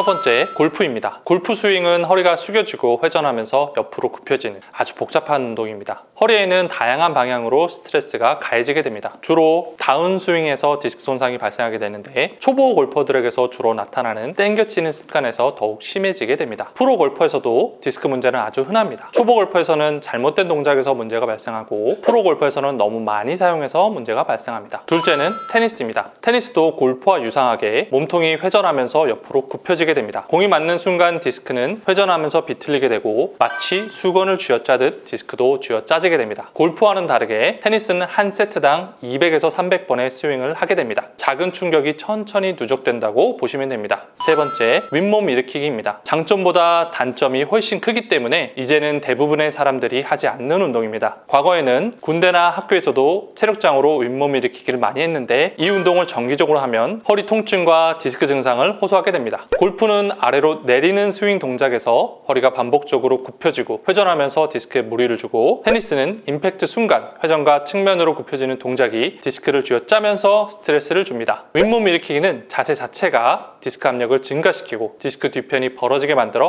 첫 번째, 골프입니다. 골프 스윙은 허리가 숙여지고 회전하면서 옆으로 굽혀지는 아주 복잡한 운동입니다. 허리에는 다양한 방향으로 스트레스가 가해지게 됩니다. 주로 다운 스윙에서 디스크 손상이 발생하게 되는데 초보 골퍼들에게서 주로 나타나는 땡겨치는 습관에서 더욱 심해지게 됩니다. 프로 골퍼에서도 디스크 문제는 아주 흔합니다. 초보 골퍼에서는 잘못된 동작에서 문제가 발생하고 프로 골퍼에서는 너무 많이 사용해서 문제가 발생합니다. 둘째는 테니스입니다. 테니스도 골프와 유사하게 몸통이 회전하면서 옆으로 굽혀지게 됩니다. 공이 맞는 순간 디스크는 회전하면서 비틀리게 되고 마치 수건을 쥐어짜듯 디스크도 쥐어짜지게 됩니다. 골프와는 다르게 테니스는 한 세트당 200에서 300번의 스윙을 하게 됩니다. 작은 충격이 천천히 누적된다고 보시면 됩니다. 세 번째, 윗몸 일으키기입니다. 장점보다 단점이 훨씬 크기 때문에 이제는 대부분의 사람들이 하지 않는 운동입니다. 과거에는 군대나 학교에서도 체력장으로 윗몸 일으키기를 많이 했는데 이 운동을 정기적으로 하면 허리 통증과 디스크 증상을 호소하게 됩니다. 골프는 아래로 내리는 스윙 동작에서 허리가 반복적으로 굽혀지고 회전하면서 디스크에 무리를 주고 테니스는 임팩트 순간 회전과 측면으로 굽혀지는 동작이 디스크를 쥐어짜면서 스트레스를 줍니다. 윗몸 일으키기는 자세 자체가 디스크 압력을 증가시키고 디스크 뒤편이 벌어지게 만들어